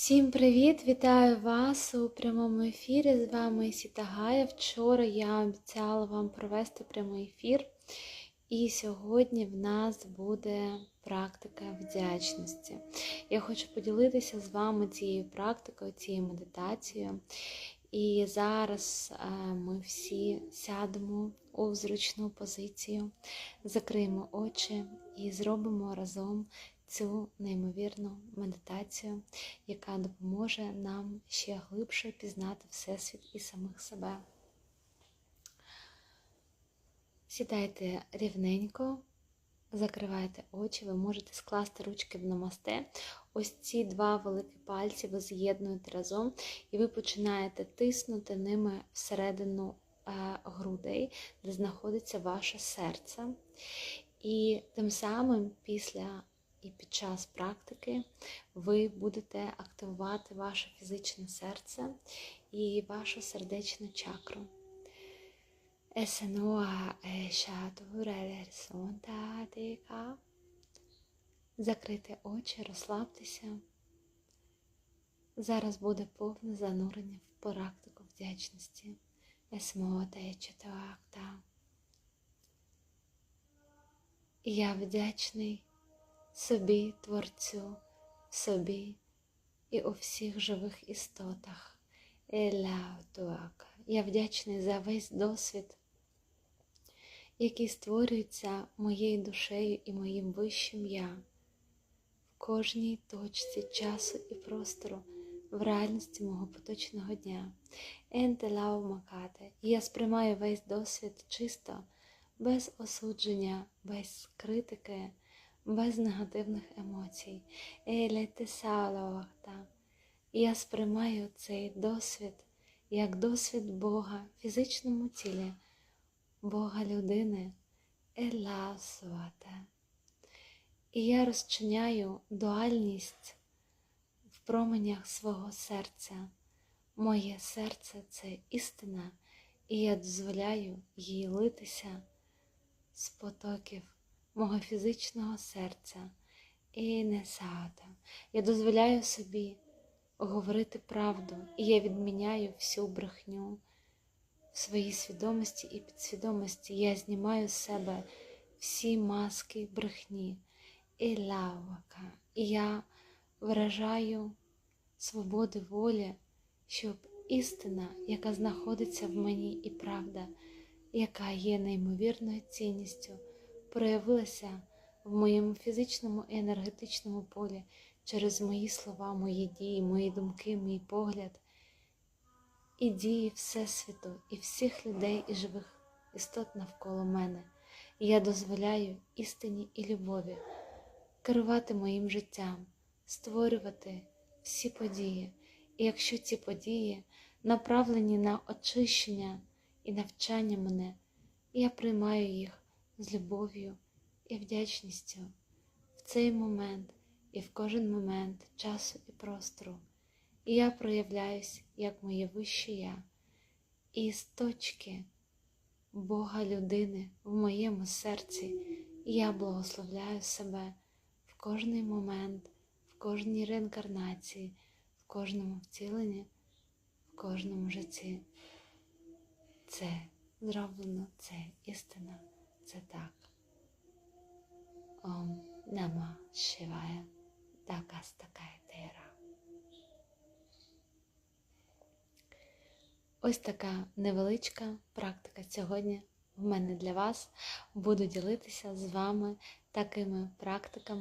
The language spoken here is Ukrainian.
Всім привіт! Вітаю вас у прямому ефірі. З вами Сітагая. Вчора я обіцяла вам провести прямий ефір, і сьогодні в нас буде практика вдячності. Я хочу поділитися з вами цією практикою, цією медитацією. І зараз е, ми всі сядемо у зручну позицію, закриємо очі і зробимо разом цю неймовірну медитацію, яка допоможе нам ще глибше пізнати Всесвіт і самих себе. Сідайте рівненько, закривайте очі, ви можете скласти ручки в намасте. Ось ці два великі пальці ви з'єднуєте разом, і ви починаєте тиснути ними всередину е, грудей, де знаходиться ваше серце. І тим самим після і під час практики ви будете активувати ваше фізичне серце і вашу сердечну чакру. Ешатурелерсонтатика. Закрийте очі, розслабтеся. Зараз буде повне занурення в практику вдячності. Я вдячний собі, Творцю, собі і у всіх живих істотах. Я вдячний за весь досвід, який створюється моєю душею і моїм вищим я в кожній точці часу і простору, в реальності мого поточного дня. Ентелау макате. І я сприймаю весь досвід чисто, без осудження, без критики без негативних емоцій. І я сприймаю цей досвід як досвід Бога в фізичному тілі, Бога людини Еласуате. І я розчиняю дуальність в променях свого серця. Моє серце це істина, і я дозволяю їй литися з потоків мого фізичного серця і несата. Я дозволяю собі говорити правду, і я відміняю всю брехню в своїй свідомості і підсвідомості. Я знімаю з себе всі маски брехні і лавака. І я виражаю свободи волі, щоб істина, яка знаходиться в мені, і правда, яка є неймовірною цінністю проявилася в моєму фізичному і енергетичному полі через мої слова, мої дії, мої думки, мій погляд і дії Всесвіту, і всіх людей і живих істот навколо мене. І я дозволяю істині і любові керувати моїм життям, створювати всі події. І якщо ці події направлені на очищення і навчання мене, я приймаю їх з любов'ю і вдячністю в цей момент і в кожен момент часу і простору. І я проявляюсь як моє вище я, і з точки Бога людини в моєму серці я благословляю себе в кожний момент, в кожній реінкарнації, в кожному втіленні, в кожному житті. Це зроблено, це істина це так. Ом Нама Шивая Дакастакайтера. Ось така невеличка практика сьогодні в мене для вас. Буду ділитися з вами такими практиками.